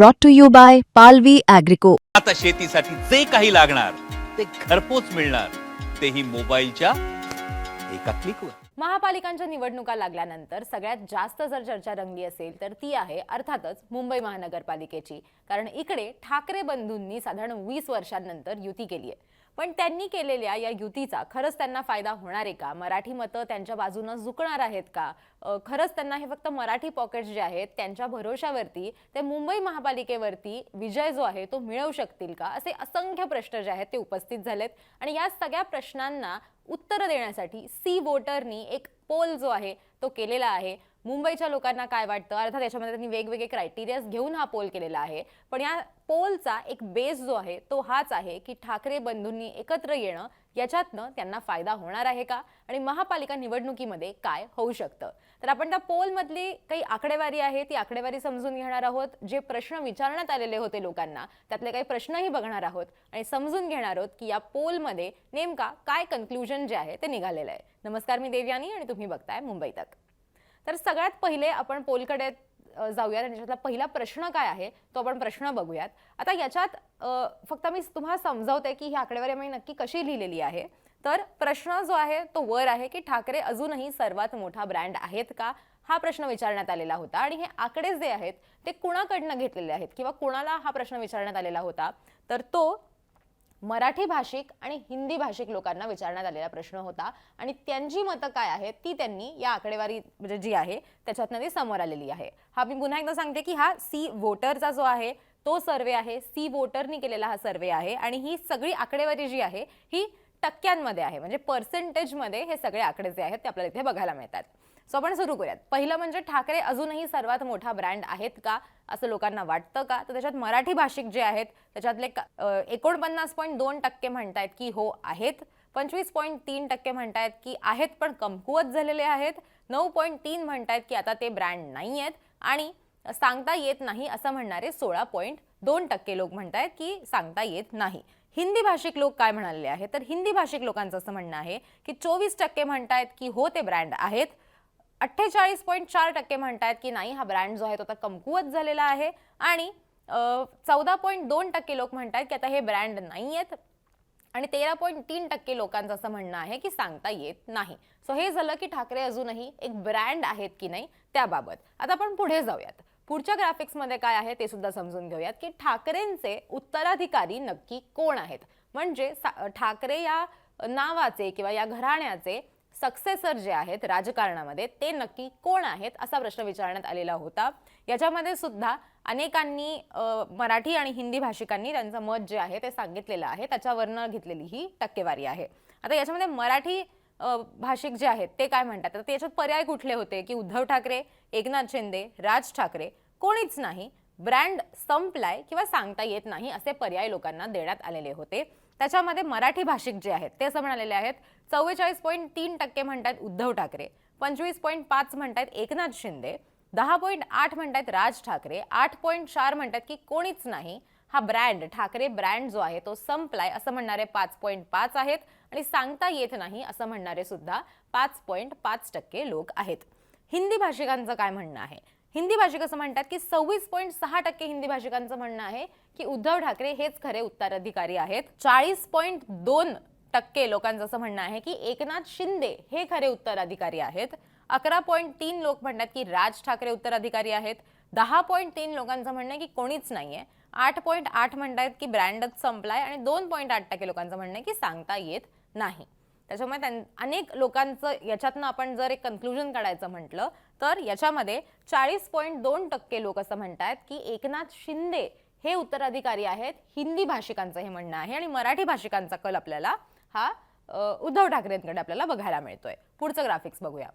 brought to you by Palvi Agrico. आता शेतीसाठी जे काही लागणार ते घरपोच मिळणार. तेही मोबाईलच्या एका क्लिकवर. महापालिकांच्या निवडणुका लागल्यानंतर सगळ्यात जास्त जर चर्चा रंगली असेल तर ती आहे अर्थातच मुंबई महानगरपालिकेची. कारण इकडे ठाकरे बंधूंनी साधारण वीस वर्षांनंतर युती केली आहे पण त्यांनी केलेल्या या युतीचा खरंच त्यांना फायदा होणार आहे का? मराठी मतं त्यांच्या बाजूनं झुकणार आहेत का? खरंच त्यांना हे फक्त मराठी पॉकेट्स जे आहेत त्यांच्या भरोशावरती ते मुंबई महापालिकेवरती विजय जो आहे तो मिळवू शकतील का? असे असंख्य प्रश्न जे आहेत ते उपस्थित झालेत. आणि या सगळ्या प्रश्नांना उत्तरं देण्यासाठी सी वोटरनी एक पोल जो आहे तो केलेला आहे. मुंबईच्या लोकांना काय वाटतं? अर्थात याच्यामध्ये त्यांनी वेगवेगळे क्रायटेरियाज घेऊन हा पोल केलेला आहे. पण या पोलचा एक बेस जो आहे तो हाच आहे की ठाकरे बंधूंनी एकत्र येणं याच्यातनं त्यांना फायदा होणार आहे का? आणि महापालिका निवडणुकीमध्ये काय होऊ शकतं? तर आपण त्या पोलमधली काही आकडेवारी आहे ती आकडेवारी समजून घेणार आहोत. जे प्रश्न विचारण्यात आलेले होते लोकांना त्यातले काही प्रश्नही बघणार आहोत आणि समजून घेणार आहोत की या पोलमध्ये नेमका काय कन्क्लुजन जे आहे ते निघालेलं आहे. नमस्कार मी देवयानी आणि तुम्ही बघताय मुंबई तक. तर सगळ्यात पहिले आपण पोलकडे जाऊयात आणि त्याच्यातला पहिला प्रश्न काय आहे तो आपण प्रश्न बघूयात. आता याच्यात फक्त मी तुम्हाला समजावते की ही आकडेवारी आम्ही नक्की कशी लिहिलेली आहे. तर प्रश्न जो आहे तो वर आहे की ठाकरे अजूनही सर्वात मोठा ब्रँड आहेत का? हा प्रश्न विचारण्यात आलेला होता आणि हे आकडे जे आहेत ते कुणाकडनं घेतलेले आहेत किंवा कुणाला हा प्रश्न विचारण्यात आलेला होता? तर तो मराठी भाषिक आणि हिंदी भाषिक लोकांना विचारण्यात आलेला प्रश्न होता. आणि त्यांची मतं काय आहेत ती त्यांनी या आकडेवारी म्हणजे जी आहे त्याच्यातनं ती समोर आलेली आहे. हा मी पुन्हा एकदा सांगते की हा सी वोटरचा जो आहे तो सर्वे आहे. सी वोटरनी केलेला हा सर्वे आहे. आणि ही सगळी आकडेवारी जी आहे ही टक्क्यांमध्ये आहे. म्हणजे पर्सेंटेजमध्ये हे सगळे आकडे जे आहेत ते आपल्याला इथे बघायला मिळतात. सो आपण सुरू करूयात. पहिलं म्हणजे ठाकरे अजूनही सर्वात मोठा ब्रँड आहेत का असं लोकांना वाटतं का? तर त्याच्यात मराठी भाषिक जे आहेत त्याच्यातले एकोणपन्नास पॉईंट दोन टक्के म्हणतायत की हो आहेत. पंचवीस पॉईंट तीन टक्के म्हणतायत की आहेत पण कमकुवत झालेले आहेत. नऊ पॉईंट तीन म्हणतायत की आता ते ब्रँड नाही आहेत आणि सांगता येत नाही असं म्हणणारे सोळा पॉईंट दोन टक्के लोक म्हणतायत की सांगता येत नाही. हिंदी भाषिक लोक काय म्हणाले आहेत? तर हिंदी भाषिक लोकांचं असं म्हणणं आहे की चोवीस टक्के म्हणतायत की हो ते ब्रँड आहेत. अठ्ठेचाळीस पॉईंट चार टक्के म्हणतायत की नाही हा ब्रँड जो आहे तो आता कमकुवत झालेला आहे. आणि चौदा पॉईंट दोन टक्के लोक म्हणतात की आता हे ब्रँड नाही आहेत आणि तेरा पॉईंट तीन टक्के लोकांचं असं म्हणणं आहे की सांगता येत नाही. सो हे झालं की ठाकरे अजूनही एक ब्रँड आहेत की नाही त्याबाबत. आता आपण पुढे जाऊयात. पुढच्या ग्राफिक्समध्ये काय आहे ते सुद्धा समजून घेऊयात की ठाकरेंचे उत्तराधिकारी नक्की कोण आहेत? म्हणजे ठाकरे या नावाचे किंवा या घराण्याचे सक्सेसर जे आहेत राजकारणामध्ये ते नक्की कोण आहेत असा प्रश्न विचारण्यात आलेला होता. याच्यामध्ये सुद्धा अनेकांनी मराठी आणि हिंदी भाषिकांनी त्यांचं मत जे आहे ते सांगितलेलं आहे. त्याच्यावरनं घेतलेली ही टक्केवारी आहे. आता याच्यामध्ये मराठी भाषिक जे आहेत ते काय म्हणतात? तर त्याच्यात पर्याय कुठले होते? की उद्धव ठाकरे एकनाथ शिंदे राज ठाकरे कोणीच नाही. ब्रँड संपलाय किंवा सांगता येत नाही असे पर्याय लोकांना देण्यात आलेले होते. त्याच्यामध्ये मराठी भाषिक जे आहेत ते असं म्हणालेले आहेत चव्वेचाळीस पॉईंट तीन टक्के म्हणतात उद्धव ठाकरे पंचवीस पॉईंट पाच म्हणतात एकनाथ शिंदे दहा पॉईंट आठ म्हणतात राज ठाकरे आठ पॉईंट चार म्हणतात की कोणीच नाही. हा ब्रँड ठाकरे ब्रँड जो आहे तो संपलाय असं म्हणणारे पाच पॉईंट पाच आहेत आणि सांगता येत नाही असं म्हणणारे सुद्धा पाच पॉईंट पाच टक्के लोक आहेत. हिंदी भाषिकांचं काय म्हणणं आहे? हिंदी भाषिक असं म्हणतात की सव्वीस पॉईंट सहा टक्के हिंदी भाषिकांचं म्हणणं आहे की उद्धव ठाकरे हेच खरे उत्तराधिकारी आहेत. चाळीस पॉईंट दोन टक्के लोकांचं असं म्हणणं आहे की एकनाथ शिंदे हे खरे उत्तराधिकारी आहेत. अकरा पॉईंट तीन लोक म्हणतात की राज ठाकरे उत्तराधिकारी आहेत. दहा पॉईंट तीन लोकांचं म्हणणं आहे की कोणीच नाहीये. आठ पॉईंट आठ म्हणतात की ब्रँडच संपलाय आणि दोन पॉईंट आठ टक्के लोकांचं म्हणणं आहे की सांगता येत नाही. त्याच्यामुळे त्यां अनेक लोकांचं याच्यातनं आपण जर एक कन्क्लुजन काढायचं म्हटलं तर याच्यामध्ये चाळीस पॉईंट दोन टक्के लोक असं म्हणतात की एकनाथ शिंदे हे उत्तराधिकारी आहेत हिंदी भाषिकांचं हे म्हणणं आहे आणि मराठी भाषिकांचा कल आपल्याला हा उद्धव ठाकरेंकडे आपल्याला बघायला मिळतोय. पुढचं ग्राफिक्स बघूया.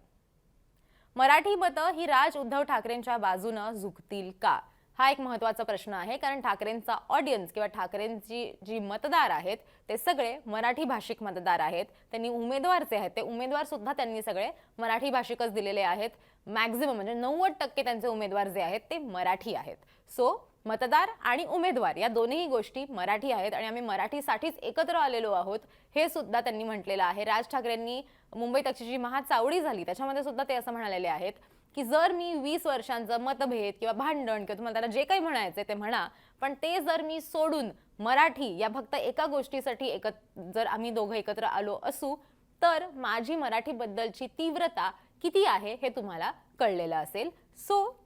मराठी मतं ही राज उद्धव ठाकरेंच्या बाजूनं झुकतील का? हा एक महत्त्वाचा प्रश्न आहे कारण ठाकरेंचा ऑडियन्स किंवा ठाकरेंची जी मतदार आहेत ते सगळे मराठी भाषिक मतदार आहेत. त्यांनी उमेदवार जे आहेत ते उमेदवार सुद्धा त्यांनी सगळे मराठी भाषिकच दिलेले आहेत. मॅक्झिमम म्हणजे नव्वद टक्के त्यांचे उमेदवार जे आहेत ते मराठी आहेत. सो मतदार आणि उमेदवार या दोन्ही गोष्टी मराठी आहेत आणि आम्ही मराठीसाठीच एकत्र आलेलो आहोत हे सुद्धा त्यांनी म्हटलेलं आहे. राज ठाकरेंनी मुंबई तकची जी महाचावडी झाली. त्याच्यामध्ये सुद्धा ते असं म्हणालेले आहेत की जर मी वीस वर्षांचं मतभेद किंवा भांडण किंवा तुम्हाला त्याला जे काही म्हणायचं ते म्हणा पण ते जर मी सोडून मराठी या फक्त एका गोष्टीसाठी एकत्र जर आम्ही दोघं एकत्र आलो असू तर माझी मराठीबद्दलची तीव्रता किती आहे हे तुम्हाला कळलेलं असेल. सो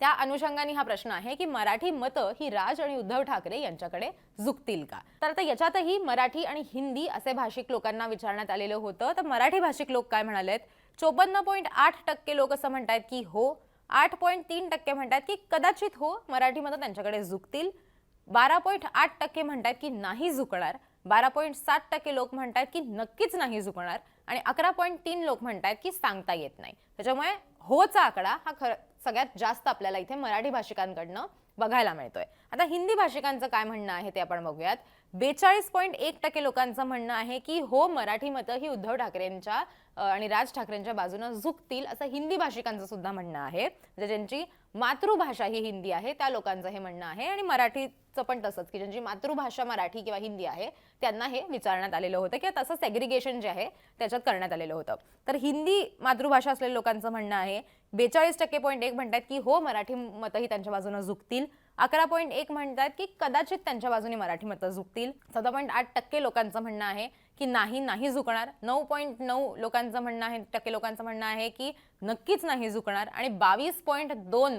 त्या अनुषंगाने हा प्रश्न आहे की मराठी मतं ही राज आणि उद्धव ठाकरे यांच्याकडे झुकतील का? तर आता याच्यातही मराठी आणि हिंदी असे भाषिक लोकांना विचारण्यात आलेलं होतं. तर मराठी भाषिक लोक काय म्हणालेत? चोपन्न पॉईंट आठ टक्के लोक असं म्हणतात की हो. आठ पॉईंट तीन टक्के म्हणतात की कदाचित हो मराठी मतं त्यांच्याकडे झुकतील. बारा पॉईंट आठ टक्के म्हणतात की नाही झुकणार. बारा पॉईंट सात टक्के लोक म्हणतात की नक्कीच नाही झुकणार आणि अकरा पॉईंट तीन लोक म्हणतात की सांगता येत नाही. त्याच्यामुळे होचा आकडा हा खर सगळ्यात जास्त आपल्याला इथे मराठी भाषिकांकडनं बघायला मिळतोय. आता हिंदी भाषिकांचं काय म्हणणं आहे ते आपण बघूयात. बेचाळीस पॉईंट एक टक्के लोकांचं म्हणणं आहे की हो मराठी मतं ही उद्धव ठाकरेंच्या आणि राज ठाकरेंच्या बाजूनं झुकतील असं हिंदी भाषिकांचं सुद्धा म्हणणं आहे. म्हणजे ज्यांची मातृभाषा ही हिंदी आहे त्या लोकांचं हे म्हणणं आहे आणि मराठीचं पण तसंच की ज्यांची मातृभाषा मराठी किंवा हिंदी आहे त्यांना हे विचारण्यात आलेलं होतं किंवा तसं सेग्रिगेशन जे आहे त्याच्यात करण्यात आलेलं होतं. तर हिंदी मातृभाषा असलेल्या लोकांचं म्हणणं आहे बेचाळीस टक्के पॉईंट एक म्हणतात की हो मराठी मतंही त्यांच्या बाजूनं झुकतील अकरा पॉईंट एक म्हणतात की कदाचित त्यांच्या बाजूने मराठी मतं झुकतील. चौदा पॉईंट आठ टक्के लोकांचं म्हणणं आहे की नाही नाही झुकणार. नऊ पॉईंट नऊ लोकांचं म्हणणं आहे टक्के लोकांचं म्हणणं आहे की नक्कीच नाही झुकणार. आणि बावीस पॉईंट दोन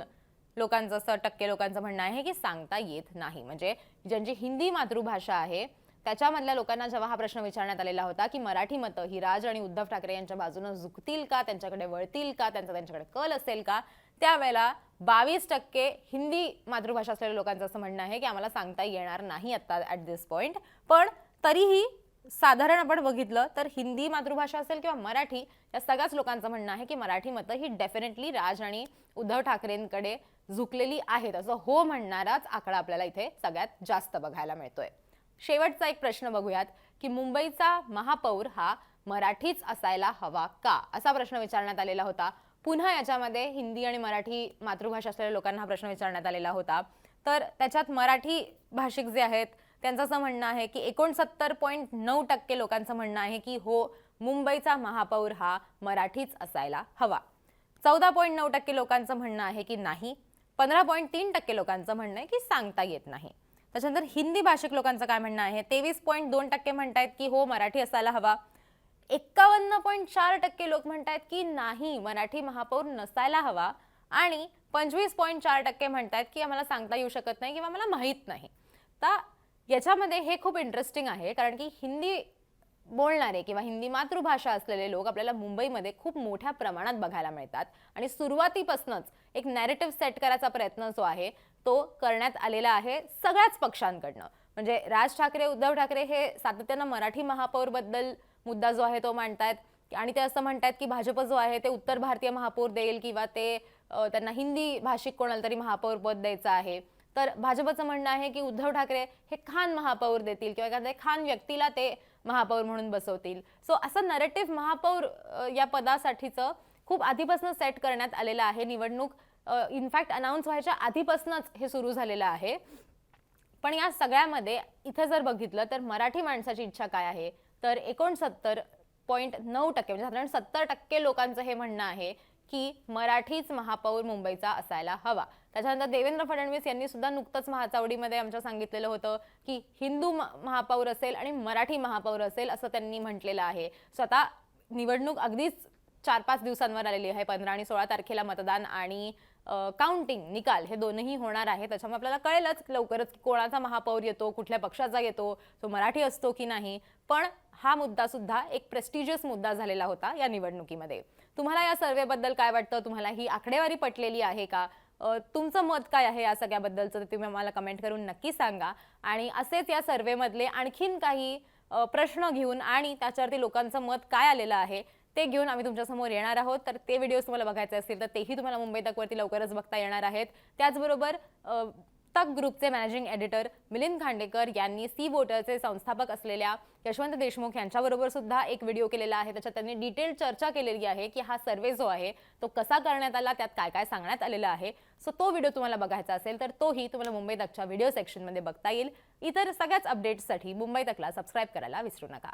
लोकांचं असं टक्के लोकांचं म्हणणं आहे की सांगता येत नाही. म्हणजे ज्यांची हिंदी मातृभाषा आहे त्याच्यामधल्या लोकांना जेव्हा हा प्रश्न विचारण्यात आलेला होता की मराठी मतं ही राज आणि उद्धव ठाकरे यांच्या बाजूनं झुकतील का? त्यांच्याकडे वळतील का? त्यांचा त्यांच्याकडे कल असेल का? त्यावेळेला बावीस टक्के हिंदी मातृभाषा असलेल्या लोकांचं असं म्हणणं आहे की आम्हाला सांगता येणार नाही आत्ता ॲट दिस पॉईंट पण तरीही साधारण आपण बघितलं तर हिंदी मातृभाषा असेल किंवा मराठी या सगळ्याच लोकांचं म्हणणं आहे की मराठी मतं ही डेफिनेटली राज आणि उद्धव ठाकरेंकडे झुकलेली आहेत. असं हो म्हणणाराच आकडा आपल्याला इथे सगळ्यात जास्त बघायला मिळतोय. शेवटचा एक प्रश्न बघूयात की मुंबईचा महापौर हा मराठीच असायला हवा का? असा प्रश्न विचारण्यात आलेला होता. पुन्हा याच्यामध्ये हिंदी आणि मराठी मातृभाषा असलेल्या लोकांना हा प्रश्न विचारण्यात आलेला होता. तर त्याच्यात मराठी भाषिक जे आहेत त्यांचं असं म्हणणं आहे की एकोणसत्तर पॉईंट नऊ टक्के लोकांचं म्हणणं आहे की हो मुंबईचा महापौर हा मराठीच असायला हवा. चौदा पॉईंट नऊ टक्के लोकांचं म्हणणं आहे की नाही. पंधरा पॉईंट तीन टक्के लोकांचं म्हणणं आहे की सांगता येत नाही. त्याच्यानंतर हिंदी भाषिक लोकांचं काय म्हणणं आहे? तेवीस पॉईंट दोन टक्के म्हणतायत की हो मराठी असायला हवा. एक्कावन्न पॉईंट चार टक्के लोक म्हणतायत की नाही मराठी महापौर नसायला हवा. आणि पंचवीस पॉईंट चार टक्के म्हणतायत की आम्हाला सांगता येऊ शकत नाही किंवा मला माहीत नाही. तर याच्यामध्ये हे खूप इंटरेस्टिंग आहे कारण की हिंदी बोलणारे किंवा हिंदी मातृभाषा असलेले लोक आपल्याला मुंबईमध्ये खूप मोठ्या प्रमाणात बघायला मिळतात. आणि सुरुवातीपासूनच एक नॅरेटिव्ह सेट करायचा प्रयत्न जो आहे तो करण्यात आलेला आहे सगळ्याच पक्षांकडनं. म्हणजे राज ठाकरे उद्धव ठाकरे हे सातत्यानं मराठी महापौरबद्दल मुद्दा जो आहे तो मांडतायत. आणि ते असं म्हणतात की भाजप जो आहे ते उत्तर भारतीय महापौर देईल किंवा ते त्यांना हिंदी भाषिक कोणाला तरी महापौर पद द्यायचं आहे. तर भाजपचं म्हणणं आहे की उद्धव ठाकरे हे खान महापौर देतील किंवा एखाद्या खान व्यक्तीला ते महापौर म्हणून बसवतील. सो असं नरेटिव्ह महापौर या पदासाठीचं खूप आधीपासून सेट करण्यात आलेलं आहे. निवडणूक इनफॅक्ट अनाऊन्स व्हायच्या आधीपासूनच हे सुरू झालेलं आहे. पण या सगळ्यामध्ये इथं जर बघितलं तर मराठी माणसाची इच्छा काय आहे? तर एकोणसत्तर पॉईंट नऊ टक्के म्हणजे साधारण सत्तर टक्के लोकांचं हे म्हणणं आहे की मराठीच महापौर मुंबईचा असायला हवा. त्याच्यानंतर देवेंद्र फडणवीस यांनी सुद्धा नुकतंच महाचावडीमध्ये आमच्या सांगितलेलं होतं की हिंदू म- महापौर असेल आणि मराठी महापौर असेल असं त्यांनी म्हटलेलं आहे. स्वतः निवडणूक अगदीच चार पाच दिवसांवर आलेली आहे. पंधरा आणि सोळा तारखेला मतदान आणि काउंटिंग निकाल हे दोनही होणार आहे. त्याच्यामुळे आपल्याला कळेलच लवकरच कोणाचा महापौर येतो कुठल्या पक्षाचा येतो तो मराठी असतो की नाही. पण हा मुद्दा सुद्धा एक प्रेस्टिजियस मुद्दा झालेला होता या निवडणुकीमध्ये. तुम्हाला या सर्वेबद्दल काय वाटतं? तुम्हाला ही आकडेवारी पटलेली आहे का? तुमचं मत काय आहे या सगळ्याबद्दलचं? ते तुम्ही आम्हाला कमेंट करून नक्की सांगा. आणि असेच या सर्वेमधले आणखीन काही प्रश्न घेऊन आणि त्याच्यावरती लोकांचं मत काय आलेलं आहे ते घेऊन आम्ही तुमच्यासमोर येणार आहोत. तर ते व्हिडिओज तुम्हाला बघायचे असतील तर तेही तुम्हाला मुंबई तकवरती लवकरच बघता येणार आहेत. त्याचबरोबर तक ग्रुपचे मॅनेजिंग एडिटर मिलिंद खांडेकर यांनी सी वोटरचे संस्थापक असलेल्या यशवंत देशमुख यांच्याबरोबर सुद्धा एक व्हिडिओ केलेला आहे. त्याच्यात त्यांनी डिटेल चर्चा केलेली आहे की हा सर्वे जो आहे तो कसा करण्यात आला त्यात काय काय सांगण्यात आलेलं आहे. सो तो व्हिडिओ तुम्हाला बघायचा असेल तर तोही तुम्हाला मुंबई तकच्या व्हिडिओ सेक्शनमध्ये बघता येईल. इतर सगळ्याच अपडेट्ससाठी मुंबई तकला सबस्क्राईब करायला विसरू नका.